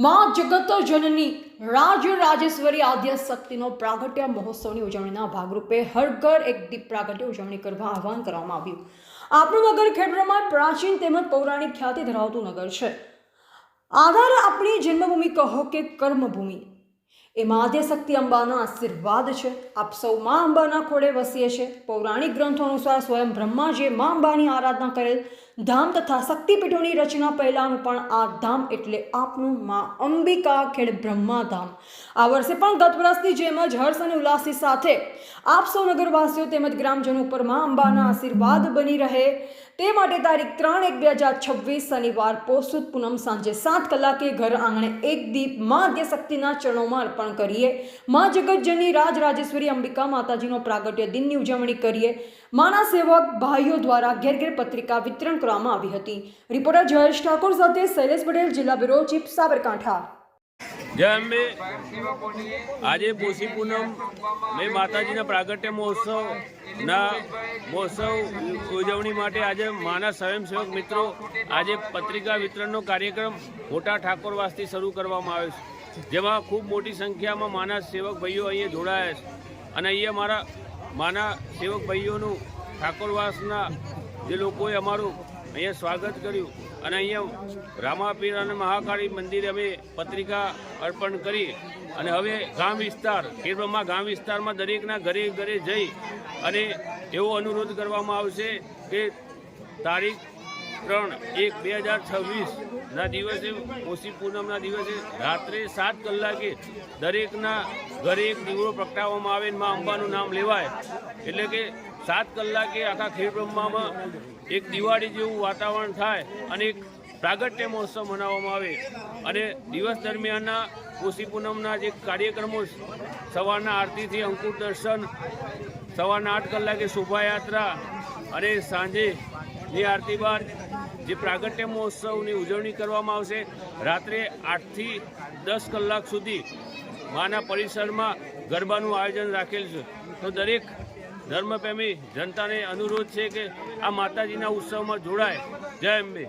માં જગત જનની રાજ રાજેશ્વરી આદ્ય શક્તિનો પ્રાગટ્ય મહોત્સવની ઉજવણીના ભાગરૂપે હર ઘર એક દીપ પ્રાગટ્ય ઉજવણી કરવા આહવાન કરવામાં આવ્યું. આપણું નગર ખેડબ્રહ્મા પ્રાચીન તેમજ પૌરાણિક ખ્યાતિ ધરાવતું નગર છે. આધાર આપણી જન્મભૂમિ કહો કે કર્મભૂમિ. એ મા આદ્યશક્તિ અંબાના આશીર્વાદ છે. આપ સૌ મા અંબાના ખોડે વસીએ છે. પૌરાણિક ગ્રંથો અનુસાર સ્વયં બ્રહ્માજીએ મા અંબાની આરાધના કરેલ ધામ તથા શક્તિપીઠોની રચના પહેલાંનું પણ આ ધામ એટલે આપનું મા અંબિકા ખેડ બ્રહ્મા ધામ. આ વર્ષે પણ ગત વર્ષની જેમ જ હર્ષ અને ઉલ્લાસની સાથે આપ સૌ નગરવાસીઓ તેમજ ગ્રામજનો ઉપર મા અંબાના આશીર્વાદ બની રહે. તે માટે તારીખ ત્રણ એક બે હજાર છવ્વીસ શનિવાર પોષુદ પૂનમ સાંજે સાત કલાકે ઘર આંગણે એક દીપ મા આદ્યશક્તિના ચરણોમાં અર્પણ કરીએ. મા જગતજની રાજ રાજેશ્વરી અંબિકા માતાજીનો પ્રાગટ્ય દિનની ઉજવણી કરીએ. માના સેવક ભાઈઓ દ્વારા ઘેર ઘેર પત્રિકા વિતરણ કરવામાં આવી હતી. રિપોર્ટર જયેશ ઠાકોર સાથે શૈલેષ પટેલ, જિલ્લા બ્યુરો, ચીફ સાબરકાંઠા. આજે પોષી પૂનમ મેં માતાજીના પ્રાગટ્ય મહોત્સવના મહોત્સવ ઉજવણી માટે આજે માના સ્વયંસેવક મિત્રો આજે પત્રિકા વિતરણનો કાર્યક્રમ મોટા ઠાકોરવાસથી શરૂ કરવામાં આવ્યો છે. જેમાં ખૂબ મોટી સંખ્યામાં માના સેવક ભાઈઓ અહીંયા જોડાયા છે. અને અહીંયા મારા માના સેવક ભાઈઓનું ઠાકોરવાસના જે લોકોએ અમારું અહીંયા સ્વાગત કર્યું. અને અહીંયા રામાપીર અને મહાકાળી મંદિરે અમે પત્રિકા અર્પણ કરી. અને હવે ગામ વિસ્તાર ખેડબ્રહ્મા ગામ વિસ્તારમાં દરેકના ઘરે ઘરે જઈ અને એવો અનુરોધ કરવામાં આવશે કે તારીખ ત્રણ એક બે હજાર છવ્વીસના દિવસે ઓછી પૂનમના દિવસે રાત્રે સાત કલાકે દરેકના ઘરે એક દીવડો પ્રગટાવવામાં આવે ને મા અંબાનું નામ લેવાય. એટલે કે સાત કલાકે આખા ખેડબ્રહ્મામાં એક દિવાળી જેવું વાતાવરણ થાય અને એક પ્રાગટ્ય મહોત્સવ મનાવવામાં આવે. અને દિવસ દરમિયાનના ઓછી પૂનમના જે કાર્યક્રમો સવારના આરતીથી અંકુર દર્શન, સવારના આઠ કલાકે શોભાયાત્રા અને સાંજે સાંજેની આરતી બાદ જે પ્રાગટ્ય મહોત્સવની ઉજવણી કરવામાં આવશે, રાત્રે આઠથી દસ કલાક સુધી માના પરિસરમાં ગરબાનું આયોજન રાખેલ છે. તો દરેક ધર્મપ્રેમી જનતાને અનુરોધ છે કે આ માતાજીના ઉત્સવમાં જોડાય. જય અંબે.